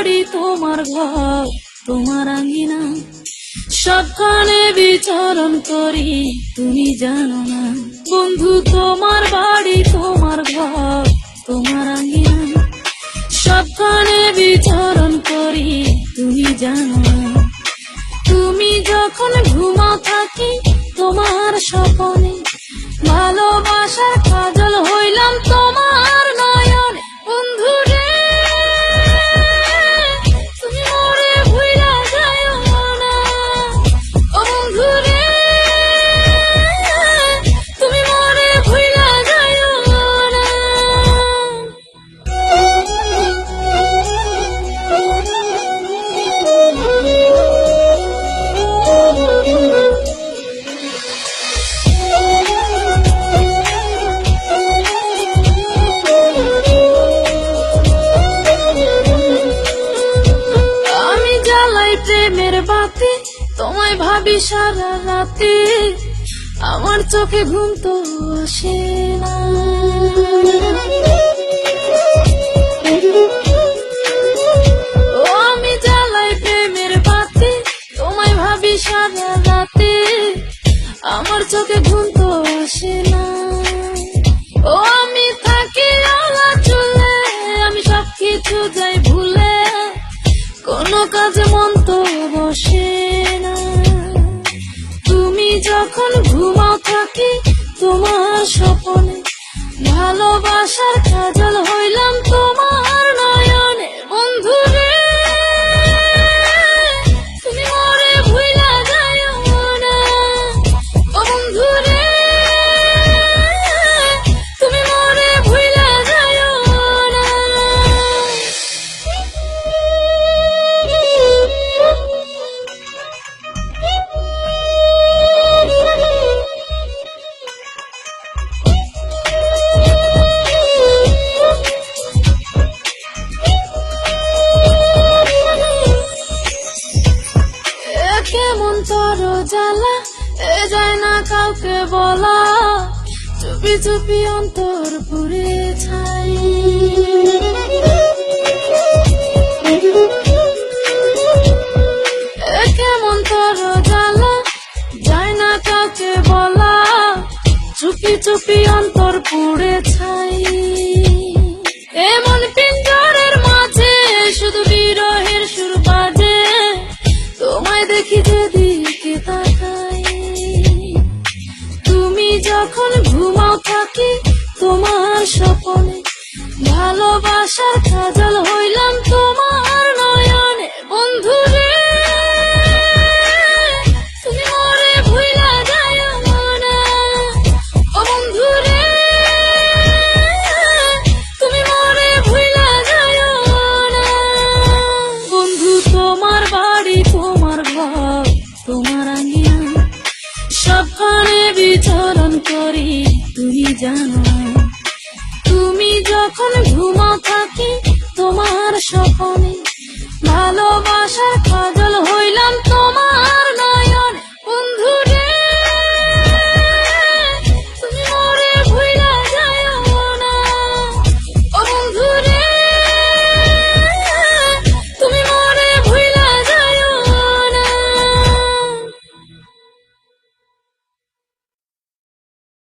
বাড়ি তোমার ঘর, তোমার আঙ্গিনা সবখানে বিচরণ করি, তুমি জানো না। বন্ধু, তোমার বাড়ি তোমার ঘর, তোমার আঙ্গিনা সবখানে বিচরণ করি, তুমি জানো না। তুমি যখন ঘুমা থাকি, তোমার স্বপনে। ভালোবাসার কাজল হইলাম তোমার তোমায় ভাবি সারা রাতে আমার চোখে ঘুম তো আসে না। আমি জ্বালাই প্রেমের বাতি, তোমায় ভাবি সারা রাতে আমার চোখে ঘুম তো আসে না। ও, আমি থাকি আলা চুলে, আমি সব কিছু যাই ভুলে, কোনো কাজে মন যখন ঘুমাও থাকি তোমার স্বপনে। ভালোবাসার কাজল হইলাম তোমার কেমন তোর জ্বালা? এ যায় না কাউকে বলা। চুপি চুপি অন্তর পুরে ছাই। বলা। চুপি চুপি অন্তর পুড়ে যখন ঘুমাও থাকি তোমার স্বপনে ভালোবাসার জানো। তুমি যখন ঘুমাও